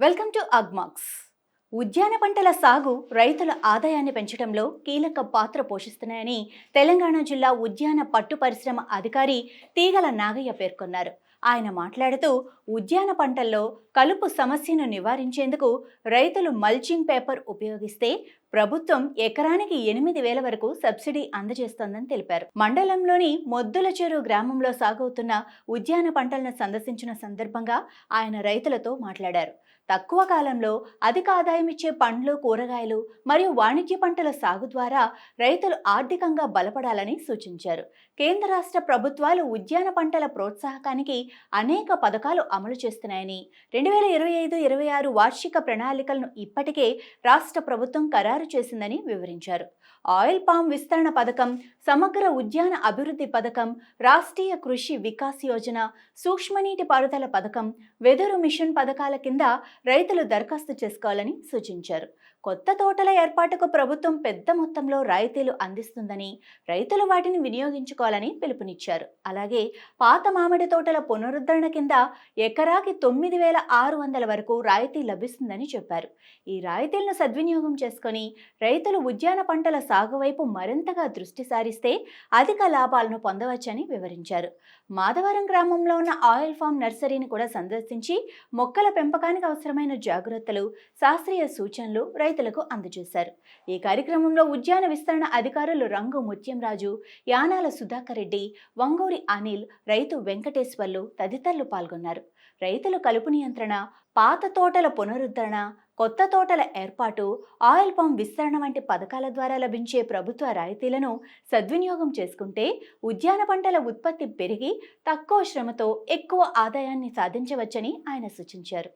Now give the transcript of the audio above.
Welcome to Agmax. ఉద్యాన పంటల సాగు రైతుల ఆదాయాన్ని పెంచడంలో కీలక పాత్ర పోషిస్తున్నాయని తెలంగాణ జిల్లా ఉద్యాన పట్టు పరిశ్రమ అధికారి తీగల నాగయ్య పేర్కొన్నారు. ఆయన మాట్లాడుతూ ఉద్యాన పంటల్లో కలుపు సమస్యను నివారించేందుకు రైతులు మల్చింగ్ పేపర్ ఉపయోగిస్తే ప్రభుత్వం ఎకరానికి ఎనిమిది వేల వరకు సబ్సిడీ అందజేస్తోందని తెలిపారు. మండలంలోని మొద్దుల చెరువు గ్రామంలో సాగవుతున్న ఉద్యాన పంటలను సందర్శించిన సందర్భంగా ఆయన రైతులతో మాట్లాడారు. తక్కువ కాలంలో అధిక ఆదాయం ఇచ్చే పండ్లు కూరగాయలు మరియు వాణిజ్య పంటల సాగు ద్వారా రైతులు ఆర్థికంగా బలపడాలని సూచించారు. కేంద్ర రాష్ట్ర ప్రభుత్వాలు ఉద్యాన పంటల ప్రోత్సాహకానికి అనేక పథకాలు అమలు చేస్తున్నాయని రెండు వేల ఇరవై ఐదు ఇరవై ఆరు వార్షిక ప్రణాళికలను ఇప్పటికే రాష్ట్ర ప్రభుత్వం ఖరారు చేసిందని వివరించారు. ఆయిల్ పామ్ విస్తరణ పథకం సమగ్ర ఉద్యాన అభివృద్ధి పథకం రాష్ట్రీయ కృషి వికాస్ యోజన సూక్ష్మనీటి పారుదల పథకం వెదురు మిషన్ పథకాల కింద రైతులు దరఖాస్తు చేసుకోవాలని సూచించారు. కొత్త తోటల ఏర్పాటుకు ప్రభుత్వం పెద్ద మొత్తంలో రాయితీలు అందిస్తుందని రైతులు వాటిని వినియోగించుకోవాలని పిలుపునిచ్చారు. అలాగే పాత మామిడి తోటల పునరుద్ధరణ కింద ఎకరాకి తొమ్మిది వేల ఆరు వందల వరకు రాయితీ లభిస్తుందని చెప్పారు. ఈ రాయితీలను సద్వినియోగం చేసుకొని రైతులు ఉద్యాన పంటల సాగు వైపు మరింతగా దృష్టి సారిస్తే అధిక లాభాలను పొందవచ్చని వివరించారు. మాధవరం గ్రామంలో ఉన్న ఆయిల్ ఫామ్ నర్సరీని కూడా సందర్శించి మొక్కల పెంపకానికి అవసరమైన జాగ్రత్తలు శాస్త్రీయ సూచనలు రైతులకు అందజేశారు. ఈ కార్యక్రమంలో ఉద్యాన విస్తరణ అధికారులు రంగు ముత్యంరాజు యానాల సుధాకర్ రెడ్డి వంగూరి అనిల్ రైతు వెంకటేశ్వర్లు తదితరులు పాల్గొన్నారు. రైతుల కలుపు నియంత్రణ పాత తోట తోటల పునరుద్ధరణ కొత్త తోటల ఏర్పాటు ఆయిల్ పంప్ విస్తరణ వంటి పథకాల ద్వారా లభించే ప్రభుత్వ రాయితీలను సద్వినియోగం చేసుకుంటే ఉద్యాన పంటల ఉత్పత్తి పెరిగి తక్కువ శ్రమతో ఎక్కువ ఆదాయాన్ని సాధించవచ్చని ఆయన సూచించారు.